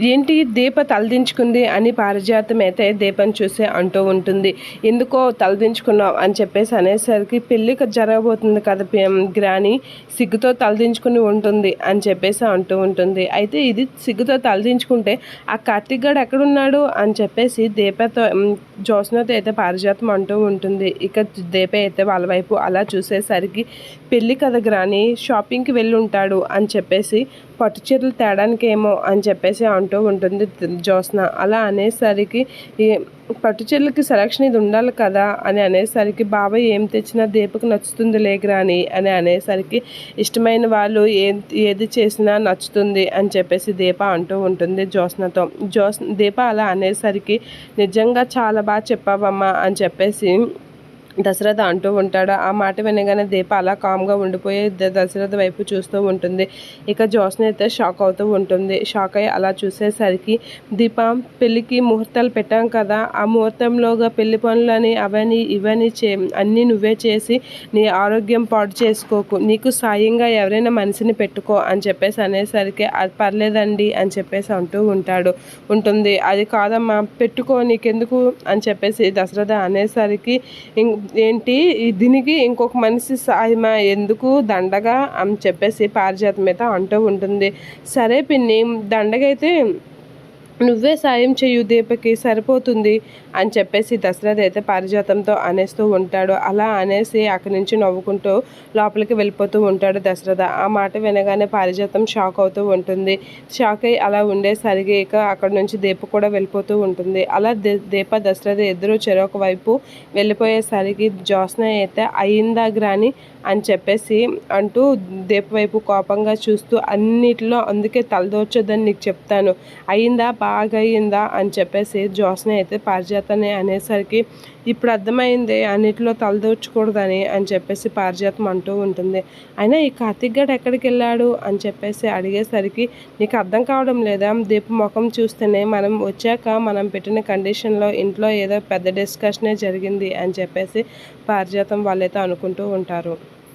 ఏంటి దీప తలదించుకుంది అని పారిజాతం అయితే దీపం చూసి అంటూ ఉంటుంది. ఎందుకో తలదించుకున్నావు అని చెప్పేసి అనేసరికి పెళ్ళి జరగబోతుంది కదా పి- గ్రాని. సిగ్గుతో తలదించుకుని ఉంటుంది అని చెప్పేసి అంటూ ఉంటుంది. అయితే ఇది సిగ్గుతో తలదించుకుంటే ఆ కార్తీక్ గడు ఎక్కడున్నాడు అని చెప్పేసి దీపతో జోస్నతో అయితే పారిజాతం అంటూ ఉంటుంది. ఇక దీప అయితే వాళ్ళ వైపు అలా చూసేసరికి పెళ్ళి కదా గ్రాని షాపింగ్కి వెళ్ళి ఉంటాడు అని చెప్పేసి పట్టు చీరలు తేడానికేమో అని చెప్పేసి అంటూ ఉంటుంది జ్యోత్స్న. అలా అనేసరికి ఈ పట్టు చీరలకి సెలక్షన్ ఇది ఉండాలి కదా అని అనేసరికి బాబాయ్ ఏం తెచ్చినా దీపకు నచ్చుతుంది లేగ్రాని అని అనేసరికి ఇష్టమైన వాళ్ళు ఏ ఏది చేసినా నచ్చుతుంది అని చెప్పేసి దీప అంటూ ఉంటుంది జ్యోత్స్నతో. జ్యోత్స్ దీప అలా అనేసరికి నిజంగా చాలా బాగా చెప్పావమ్మా అని చెప్పేసి దశరథ అంటూ ఉంటాడు. ఆ మాట వినగానే దీప అలా కామ్గా ఉండిపోయి దశరథ వైపు చూస్తూ ఉంటుంది. ఇక జ్యోత్స్న అయితే షాక్ అవుతూ ఉంటుంది. షాక్ అయ్యి అలా చూసేసరికి దీప పెళ్ళికి ముహూర్తాలు పెట్టాం కదా ఆ ముహూర్తంలోగా పెళ్ళి పనులని అవని ఇవని చే అన్నీ నువ్వే చేసి నీ ఆరోగ్యం పాడు చేసుకోకు. నీకు సాయంగా ఎవరైనా మనిషిని పెట్టుకో అని చెప్పేసి అనేసరికి అది పర్లేదండి అని చెప్పేసి అంటూ ఉంటాడు. ఉంటుంది. అది కాదమ్మా పెట్టుకో నీకెందుకు అని చెప్పేసి దశరథ అనేసరికి ఇం- ఏంటి? దీనికి ఇంకొక మనిషి సాయమా? ఎందుకు దండగా అని చెప్పేసి పారిజాతం అయితే అంటూ ఉంటుంది. సరే పిన్ని దండగైతే నువ్వే సాయం చెయ్యు దీపకి సరిపోతుంది అని చెప్పేసి దశరథ అయితే పారిజాతంతో అనేస్తూ ఉంటాడు. అలా అనేసి అక్కడి నుంచి నవ్వుకుంటూ లోపలికి వెళ్ళిపోతూ ఉంటాడు దశరథ. ఆ మాట వినగానే పారిజాతం షాక్ అవుతూ ఉంటుంది. షాక్ అయ్యి అలా ఉండేసరికి ఇక అక్కడ నుంచి దీప కూడా వెళ్ళిపోతూ ఉంటుంది. అలా దే- దీప దశరథ ఇద్దరు చెరొక వైపు వెళ్ళిపోయేసరికి జ్యోత్స్న అయితే అయిందా గ్రాని అని చెప్పేసి అంటూ దీప వైపు కోపంగా చూస్తూ అన్నిటిలో అందుకే తలదోచొద్దని నీకు చెప్తాను. అయిందా బాగయిందా అని చెప్పేసి జ్యోత్స్న అయితే పారిజాతని అనేసరికి ఇప్పుడు అర్థమైంది అన్నిటిలో తలదూర్చకూడదని అని చెప్పేసి పారిజాతం అంటూ ఉంటుంది. అయినా ఈ కార్తీక్ గడ్ ఎక్కడికి వెళ్ళాడు అని చెప్పేసి అడిగేసరికి నీకు అర్థం కావడం లేదా? దీప ముఖం చూస్తేనే మనం వచ్చాక మనం పెట్టిన కండిషన్లో ఇంట్లో ఏదో పెద్ద డిస్కషనే జరిగింది అని చెప్పేసి పారిజాతం వాళ్ళైతే అనుకుంటూ ఉంటారు.